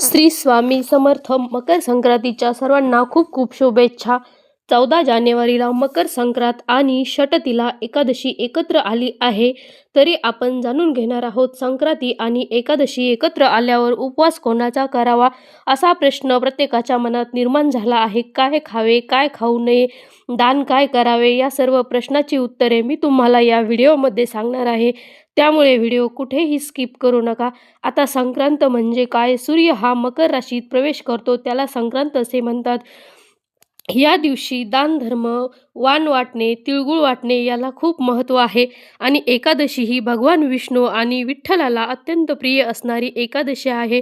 श्री स्वामी समर्थ मकर संक्रांतीच्या सर्वांना खूप खूप शुभेच्छा. चौदा जानेवारीला मकर संक्रांत आणि षटतीला एकादशी एकत्र आली आहे तरी आपण जाणून घेणार आहोत संक्रांती आणि एकादशी एकत्र आल्यावर उपवास कोणाचा करावा असा प्रश्न प्रत्येकाच्या मनात निर्माण झाला आहे. काय खावे काय खाऊ नये दान काय करावे या सर्व प्रश्नाची उत्तरे मी तुम्हाला या व्हिडिओमध्ये सांगणार आहे. त्यामुळे व्हिडिओ कुठेही स्किप करू नका. आता संक्रांत म्हणजे काय? सूर्य हा मकर राशीत प्रवेश करतो त्याला संक्रांत असे म्हणतात. या दिवशी दानधर्म वाण वाटणे तिळगुळ वाटणे याला खूप महत्त्व आहे. आणि एकादशी ही भगवान विष्णू आणि विठ्ठलाला अत्यंत प्रिय असणारी एकादशी आहे.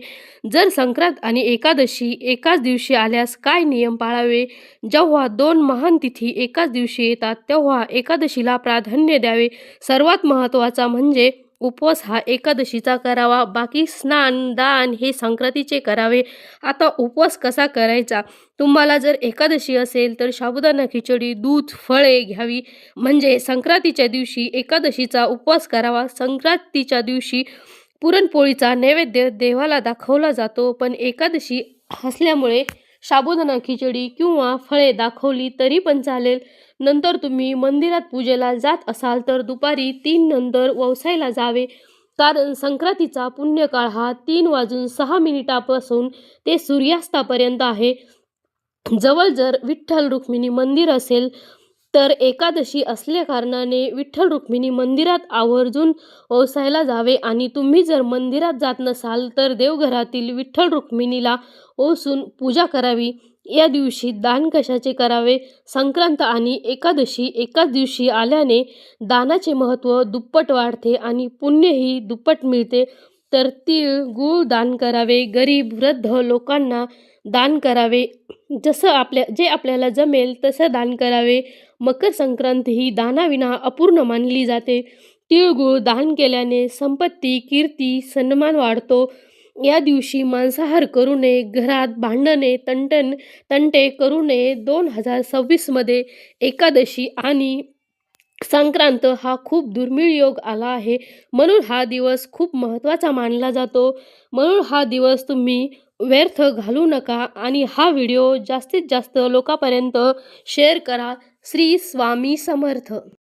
जर संक्रांत आणि एकादशी एकाच दिवशी आल्यास काय नियम पाळावे? जेव्हा दोन महान तिथी एकाच दिवशी येतात तेव्हा एकादशीला प्राधान्य द्यावे. सर्वात महत्त्वाचा म्हणजे उपवास हा एकादशीचा करावा. बाकी स्नान दान हे संक्रांतीचे करावे. आता उपवास कसा करायचा? तुम्हाला जर एकादशी असेल तर साबुदाणा खिचडी दूध फळे घ्यावी. म्हणजे संक्रांतीच्या दिवशी एकादशीचा उपवास करावा. संक्रांतीच्या दिवशी पुरणपोळीचा नैवेद्य देवाला दाखवला जातो. पण एकादशी असल्यामुळे साबुदाणा खिचडी किंवा फळे दाखवली तरी पण चालेल. नंतर तुम्ही मंदिरात पूजेला जात असाल तर दुपारी तीन नंतर व्यवसायला जावे. कारण संक्रांतीचा पुण्यकाळ हा तीन वाजून सहा मिनिटापासून ते सूर्यास्तापर्यंत आहे. जवळ जर विठ्ठल रुक्मिणी मंदिर असेल तर एकादशी असल्याकारणाने विठ्ठल रुक्मिणी मंदिरात आवर्जून ओसायला जावे आणि तुम्ही जर मंदिरात जात नसाल तर देवघरातील विठ्ठल रुक्मिणीला ओसून पूजा करावी. या दिवशी दान कशाचे करावे? संक्रांत आणि एकादशी एकाच दिवशी आल्याने दानाचे महत्त्व दुप्पट वाढते आणि पुण्यही दुप्पट मिळते. तर तीळ गूळ दान करावे गरीब वृद्ध लोकांना दान करावे. जसं आपल्या जे आपल्याला जमेल तसं दान करावे. मकर संक्रांत ही दानाविना अपूर्ण मानली जाते. तिळगुळ दान केल्याने संपत्ती कीर्ती सन्मान वाढतो. या दिवशी मांसाहार करू नये घरात भांडणे तंटण तंटे करू नये. दोन हजार सव्वीसमध्ये एकादशी आणि संक्रांत हा खूप दुर्मिळ योग आला आहे. म्हणून हा दिवस खूप महत्त्वाचा मानला जातो. म्हणून हा दिवस तुम्ही व्यर्थ घालू नका आणि हा व्हिडिओ जास्तीत जास्त लोकांपर्यंत शेअर करा. श्री स्वामी समर्थ.